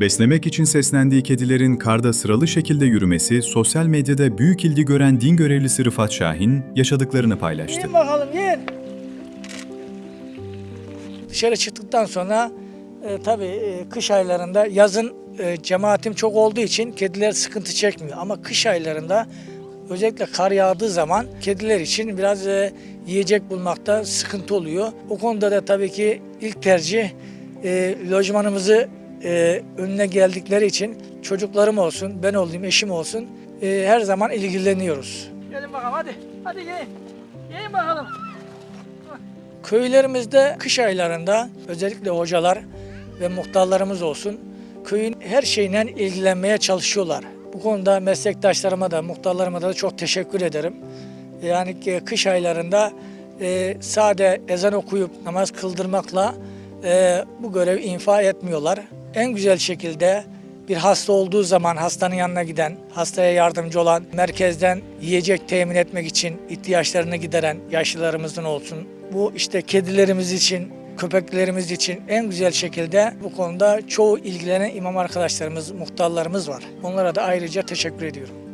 Beslemek için seslendiği kedilerin karda sıralı şekilde yürümesi sosyal medyada büyük ilgi gören din görevlisi Rıfat Şahin yaşadıklarını paylaştı. Yiyin bakalım yiyin. Dışarı çıktıktan sonra e, tabii e, kış aylarında yazın e, cemaatim çok olduğu için kediler sıkıntı çekmiyor. Ama kış aylarında özellikle kar yağdığı zaman kediler için biraz e, yiyecek bulmakta sıkıntı oluyor. O konuda da tabii ki ilk tercih e, lojmanımızı e, önüne geldikleri için çocuklarım olsun, ben olayım, eşim olsun e, her zaman ilgileniyoruz. Gelin bakalım hadi. Hadi yiyin. Yiyin bakalım. Köylerimizde kış aylarında özellikle hocalar ve muhtarlarımız olsun köyün her şeyle ilgilenmeye çalışıyorlar. Bu konuda meslektaşlarıma da muhtarlarıma da çok teşekkür ederim. Yani kış aylarında e, sade ezan okuyup namaz kıldırmakla e, bu görevi infa etmiyorlar. En güzel şekilde bir hasta olduğu zaman hastanın yanına giden, hastaya yardımcı olan, merkezden yiyecek temin etmek için ihtiyaçlarını gideren yaşlılarımızın olsun. Bu işte kedilerimiz için, köpeklerimiz için en güzel şekilde bu konuda çoğu ilgilenen imam arkadaşlarımız, muhtarlarımız var. Onlara da ayrıca teşekkür ediyorum.